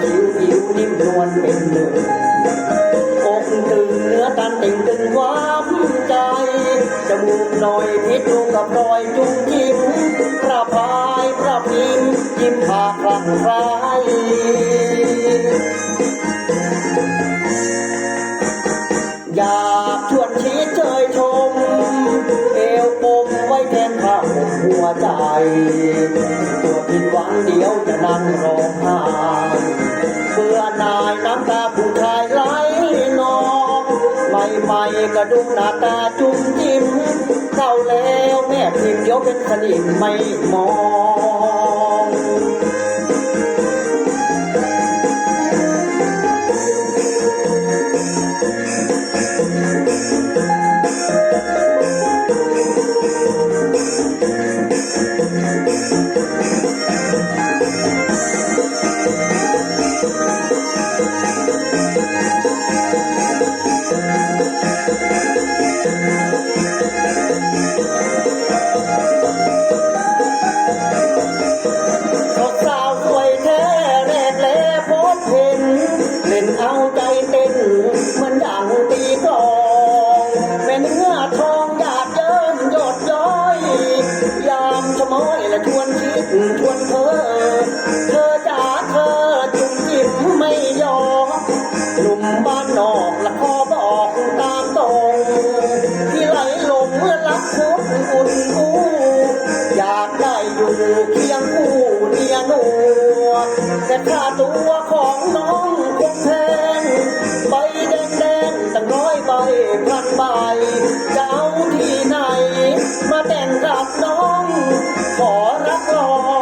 ผิวผิวนิ่มนวลเป็นหนึ่งอกตึงเนื้อตันติ่งตึงควา จมูกหน่อยพิษดูกับรอยจุ้งจิ้มพระพายพระพิมยิ้มผาคลังไคล้อยากชวนชี้เชยชม เอวปมไว้แทนข้าหัวใจ ตัวผิดหวังเดียวจะนั่งร้องไห้เบื่อนายน้ำตาผู้ชายไหลนองไม่ไม่ๆกระดุมหน้าตาจุ้มจิ้ม เข้าแล้ว แม่พิมพ์เดียวเป็นสนิมไม่มอง นเอาใจเต้นเหมือนดังตีกลองเป็นเนื้อทองหยาดเยิ้มหยดย้อย ยามชะม้อยและชวนคิดชวนเธอ เธอจ๋าเธอจุ่มจิ้มไม่ยอมหนุ่มบ้านนอกละขอบอกตามตรงที่ไหลลงเมื่อรักคุดอุ่นอู้อยากได้อยู่เคียงคู่เนียหนัวแต่ค่าตัวของน้อง พันใบจะเอาที่ไหน มาแต่งกับน้อง ขอรับรอง